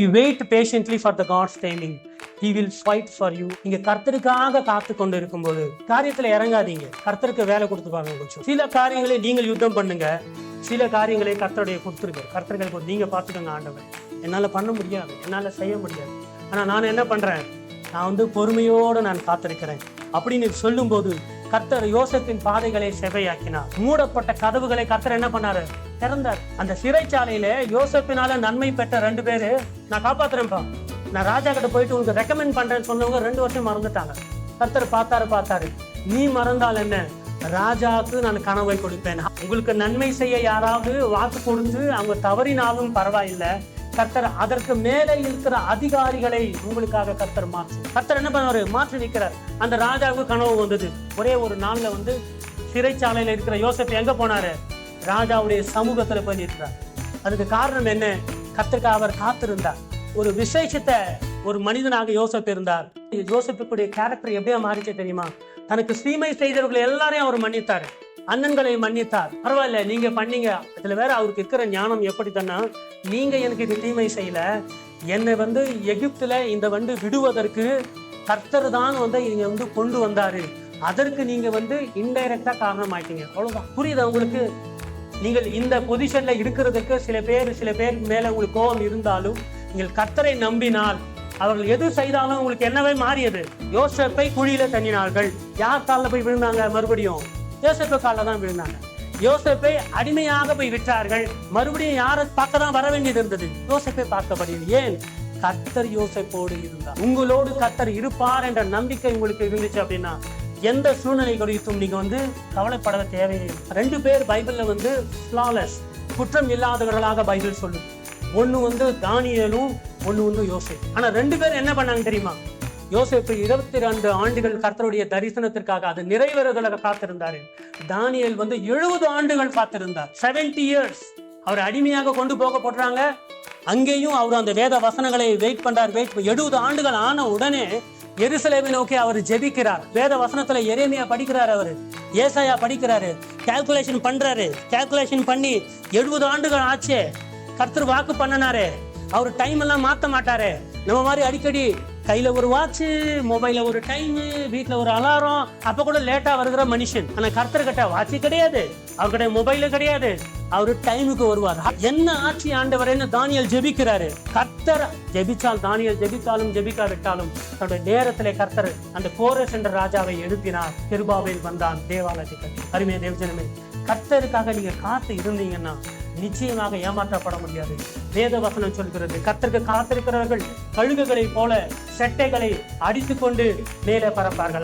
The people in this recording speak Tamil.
You wait patiently for the God's timing he will fight for you நீங்க கர்த்தருக்காக காத்து கொண்டு இருக்கும்போது காரியத்துல இறங்காதீங்க. கர்த்தருக்கு வேலை கொடுத்துப்பாங்க கொஞ்சம். சில காரியங்களை நீங்கள் யுத்தம் பண்ணுங்க. சில காரியங்களை கர்த்தருடைய கொடுத்துருங்க. கர்த்தர்களுக்கு நீங்க பார்த்துக்கோங்க ஆண்டவர். என்னால பண்ண முடியாது. என்னால செய்ய முடியாது. ஆனா நான் என்ன பண்றேன்? நான் வந்து பொறுமையோடு நான் காத்திருக்கிறேன். அப்படின்னு சொல்லும்போது கர்த்தர் யோசப்பின் பாதைகளை செவையாக்கினார் மூடப்பட்ட கதவுகளை கர்த்தர் என்ன பண்ணாரு? திறந்தார். அந்த சிறைச்சாலையில யோசப்பினால நன்மை பெற்ற ரெண்டு பேரு நான் காப்பாத்துறேன்ப்பா. நான் ராஜா கிட்ட போயிட்டு உங்களுக்கு ரெக்கமெண்ட் பண்றேன்னு சொன்னவங்க ரெண்டு வருஷம் மறந்துட்டாங்க. கர்த்தர் பார்த்தாரு பார்த்தாரு. நீ மறந்தால் என்ன? ராஜாவுக்கு நான் கனவை கொடுப்பேன். உங்களுக்கு நன்மை செய்ய யாராவது வாக்கு கொடுத்து அவங்க தவறினாலும் பரவாயில்லை. கர்த்தர் அதற்கு மேலே இருக்கிற அதிகாரிகளை உங்களுக்காக கர்த்தர் மாற்றும் கர்த்தர் என்ன பண்ணுவாரு? மாற்றி நிற்கிறார் அந்த ராஜாவுக்கு கனவு வந்தது. ஒரே ஒரு நாள்ல வந்து சிறைச்சாலையில இருக்கிற யோசத்தை எங்க போனாரு? ராஜாவுடைய சமூகத்துல போய் நிற்கிறார். அதுக்கு காரணம் என்ன? கர்த்தருக்கு அவர் காத்திருந்தார். ஒரு விசேஷத்தை ஒரு மனிதனாக யோசப் இருந்தார். யோசப்புடைய கேரக்டர் எப்படியா மாறிச்சு தெரியுமா? தனக்கு தீமை செய்தவர்கள் எல்லாரையும் அவர் மன்னித்தார். அண்ணன்களை மன்னித்தார். பரவாயில்ல நீங்க பண்ணீங்க. அதுல வேற அவருக்கு இருக்கிற ஞானம் எப்படி தானா நீங்க எனக்கு இது தீமை செய்யல. என்னை வந்து எகிப்துல இந்த வந்து விடுவதற்கு கர்த்தர் தான் வந்து இங்க வந்து கொண்டு வந்தாரு. அதற்கு நீங்க வந்து இன்டைரக்டா காரணமாயிட்டீங்க அவ்வளவுதான். புரியுதா உங்களுக்கு? நீங்கள் இந்த பொசிஷன்ல இருக்கிறதுக்கு சில பேர் சில பேர் மேல உங்களுக்கு கோபம் இருந்தாலும் நீங்கள் கர்த்தரை நம்பினால் அவர்கள் எது செய்தாலும் உங்களுக்கு என்னவே மாறியது. யோசப்பை குழியில தண்ணினார்கள் யார் காலில் போய் விழுந்தாங்க? மறுபடியும் யோசப்பு காலில் தான் விழுந்தாங்க. யோசப்பை அடிமையாக போய் விட்டார்கள். மறுபடியும் யாரை பார்க்க தான் வர வேண்டியது இருந்தது. யோசப்பை பார்க்கப்படுகிறது ஏன் கர்த்தர் யோசப்போடு இருந்தார்? உங்களோடு கர்த்தர் இருப்பார் என்ற நம்பிக்கை உங்களுக்கு இருந்துச்சு அப்படின்னா எந்த சூழ்நிலை குறித்தும் நீங்க வந்து கவலைப்பட தேவையில்லை. ரெண்டு பேர் பைபிள்ல வந்து ஃப்ளாலஸ் குற்றம் இல்லாதவர்களாக பைபிள் சொல்லுது. ஒண்ணு வந்து தானியலும் ஒண்ணு வந்து யோசேப். ஆனா ரெண்டு பேரும் என்ன பண்ணாங்க தெரியுமா? யோசிப்பு இருபத்தி ரெண்டு ஆண்டுகள் கர்த்தருடைய தரிசனத்திற்காக அது நிறைவேறுதலாக காத்திருந்தார். தானியல் வந்து எழுபது ஆண்டுகள் காத்திருந்தார். 70 இயர்ஸ் அவர் அடிமையாக கொண்டு போகப்படுறாங்க. அங்கேயும் அவர் அந்த வேத வசனங்களை வெயிட் பண்றார். வெயிட் எழுபது ஆண்டுகள் ஆன உடனே எருசலேமை நோக்கி அவர் ஜெபிக்கிறார். வேத வசனத்துல எரேமையா படிக்கிறார் அவர். ஏசாயா படிக்கிறாரு. கால்குலேஷன் பண்றாரு. கால்குலேஷன் பண்ணி எழுபது ஆண்டுகள் ஆச்சே. கர்த்தர் வாக்கு பண்ணனாரு. அவர் டைம் எல்லாம் மாற்ற மாட்டாரு. நம்ம மாதிரி அடிக்கடி கையில் ஒரு வாட்ச் மொபைலில் ஒரு டைமு வீட்டில் ஒரு அலாரம் அப்போ கூட லேட்டாக வருகிற மனுஷன். ஆனால் கர்த்தர்கிட்ட வாட்சு கிடையாது. அவர்கிட்ட மொபைலு கிடையாது. அவர் டைமுக்கு வருவார். என்ன ஆட்சி ஆண்டவரேன்னு தானியல் ஜெபிக்கிறாரு? கர்த்தர் ஜெபிச்சால் தானியல் ஜெபித்தாலும் ஜெபிக்காவிட்டாலும் தன்னுடைய நேரத்தில் கர்த்தர் அந்த கோரஸ் என்ற ராஜாவை எழுப்பினார். திருபாவில் வந்தான் தேவாலயத்தை அருமையை தேவஜனமே கர்த்தருக்காக நீங்க காத்து இருந்தீங்கன்னா நிச்சயமாக ஏமாற்றப்பட முடியாது. வேத வசனம் சொல்கிறது கத்திற்கு காத்திருக்கிறவர்கள் கழுகுகளை போல செட்டைகளை அடித்துக்கொண்டு மேலே பறப்பார்கள்